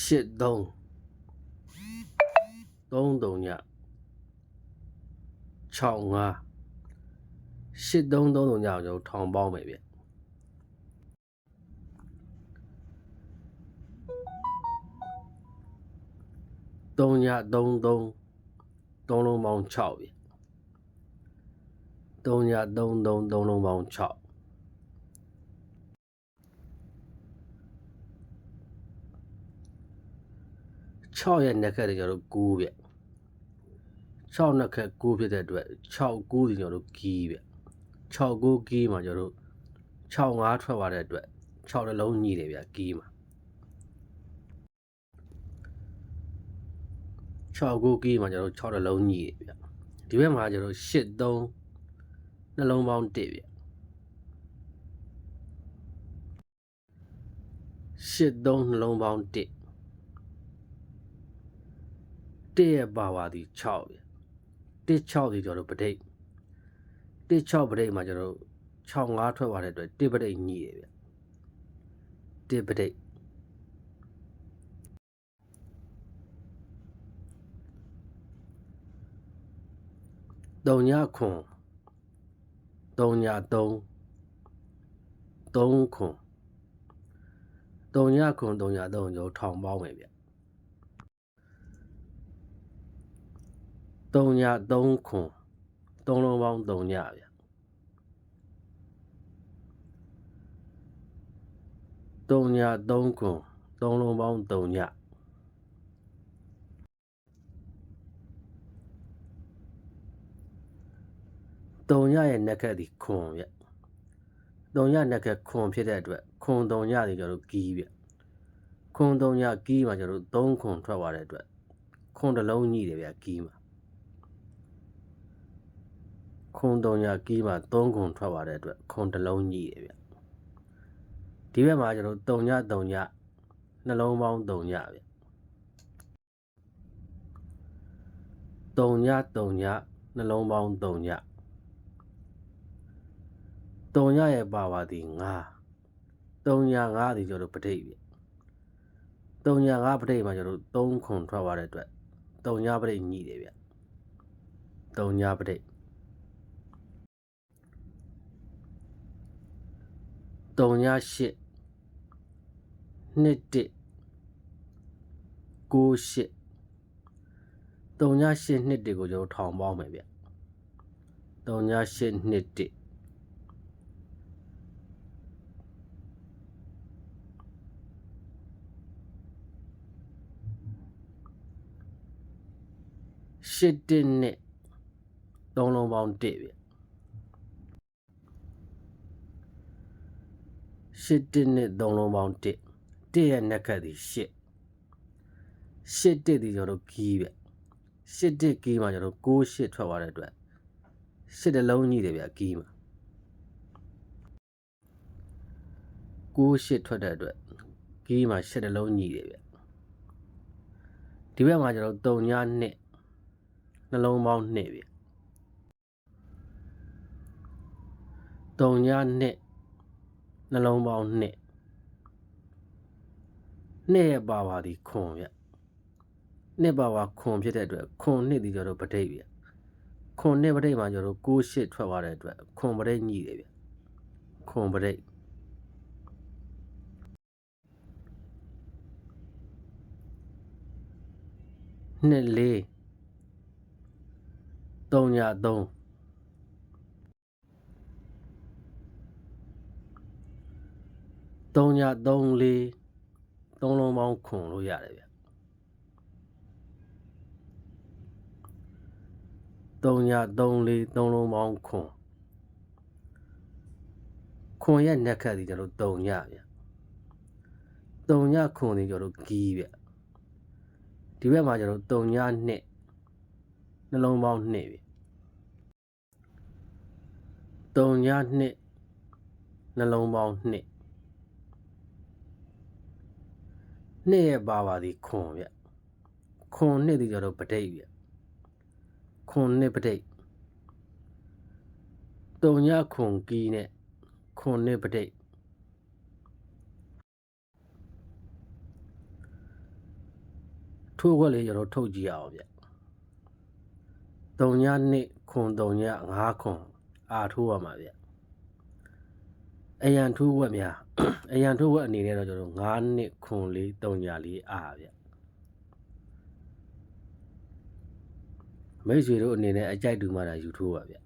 ရှစ်သုံးသုံးတုံည6 5ရှစ်သုံးသုံးတုံညကိုကျွန်တော်ထောင်ပေါင်းမယ်ဗျသုံးညသုံးသုံးသုံးလုံးပေါင်း6ဗျသုံးညသုံးသုံးသုံးလုံးပေါင်း6 6ရဲ့နှစ်ခက်တွေကျွန်တော်တို့9ဗျ6နှစ်ခက်9ဖြစ်တဲ့အတွက်6 9ဒီကျွန်တော်တို့ကီးဗျ6 9ကီးမှာကျွန်တော်တို့6 5ထွက်သွားတဲ့အတွက်6တစ်လုံးညှိတယ်ဗျကီးမှာ6 9ကီးမှာကျွန်တော်တို့6တစ်လုံးညှိတယ်ဗျဒီဘက်မှာကျွန်တော်တို့8 3နှလုံးပေါင်း1ဗျ8 3နှလုံးပေါင်း1 တစ်ရဲ့ပါဝါဒီ6ရတစ်6ဒီကျွန်တော်တို့ပဋိတ်တစ်6ပဋိတ်မှာကျွန်တော်တို့6 5ထွက်သွားတဲ့အတွက်တစ်ပဋိတ်ညှိရဗျတစ်ပဋိတ်တုံညခွန်တုံည3 3ခွန်တုံညခွန်တုံည3ကျွန်တော်ထောင်ပေါင်းမယ်ဗျ တုံည3ခွန်3လုံးပေါင်း3ညဗျတုံည3ခွန်3လုံးပေါင်း3ညတုံညရဲ့နက်ခက်ဒီခွန်ဗျတုံညနက်ခက်ခွန်ဖြစ်တဲ့အတွက်ခွန်တုံညတွေကျွန်တော်တို့ကီးဗျခွန်တုံညကီးမှာကျွန်တော်တို့3ခွန်ထွက်သွားတဲ့အတွက်ခွန်တစ်လုံးညှိတယ်ဗျကီးမှာ ခွန်တုံညာကီးမှာ3ခွန်ထွက်သွားတဲ့အတွက်ခွန်တစ်လုံးညှိတယ်ဗျဒီဘက်မှာကျွန်တော်တုံညာတုံညာနှလုံးပေါင်းတုံညာဗျတုံညာတုံညာနှလုံးပေါင်းတုံညာတုံညာရဲ့ပါပါသည်9တုံညာ9ဒီကျွန်တော်ပဋိဗျတုံညာ9ပဋိမှာကျွန်တော်3ခွန်ထွက်သွားတဲ့အတွက်တုံညာပဋိညှိတယ်ဗျတုံညာပဋိ တုံည8နှစ်1 9 8တုံည8နှစ်1ကိုကျွန်တော်ထောင်ပေါင်းမယ်ဗျတုံည8နှစ်1ရှစ်တစ်နှစ်သုံးလုံးပေါင်း1ဗျ ရှစ်တစ်နှစ်သုံးလုံးပေါင်း1 1ရဲ့နက်ခတ်ဒီ8 8တစ်ဒီကျွန်တော်တို့ကီးဗျ8တစ်ကီးမှာကျွန်တော်6 8ထွက်သွားတဲ့အတွက်8တလုံးကြီးတယ်ဗျကီးမှာ6 8ထွက်တဲ့အတွက်ကီးမှာ8တလုံးကြီးတယ်ဗျဒီဘက်မှာကျွန်တော်3ညနှစ်နှလုံးပေါင်း2ဗျ3ညနှစ် နှလုံးပေါင်း2နှစ်ရဲ့ပါပါဒီခွန်ဗျနှစ်ပါပါခွန်ဖြစ်တဲ့အတွက်ခွန်နှစ်ဒီကျွန်တော်ပဋိဗျခွန်နှစ်ပဋိမှာကျွန်တော်6 8ထွက်သွားတဲ့အတွက်ခွန်ပဋိညှိတယ်ဗျခွန်ပဋိနှစ်လေး3ည3 3ည3လေး3လုံးပေါင်းခွန်လို့ရတယ်ဗျ3ည3လေး3လုံးပေါင်းခွန်ခွန်ရဲ့နက်ခတ်ဒီကျွန်တော်3ညဗျ3ညခွန်ဒီကျွန်တော်ကီးဗျဒီဘက်မှာကျွန်တော်3ညနှစ်နှလုံးပေါင်း2ဗျ3ညနှစ်နှလုံးပေါင်း2 နှစ်ရဲ့ပါပါသည်ခွန်ဗျခွန်နှစ်ဒီကြတော့ပဋိဗျခွန်နှစ်ပဋိတုံညခွန်ကီးနဲ့ခွန်နှစ်ပဋိထိုးခွက်လေးကျွန်တော်ထုတ်ကြည့်ရအောင်ဗျ3ည2ခွန်3ည5ခွန်အာထိုးရမှာဗျ အရန်ထိုးခွက်များအရန်ထိုးခွက်အနေနဲ့တော့ကျွန်တော်9နှစ်ခွန်လေး3ညလေးအာဗျမိတ်ဆွေတို့အနေနဲ့အကြိုက်တူမှတာယူထိုးပါဗျ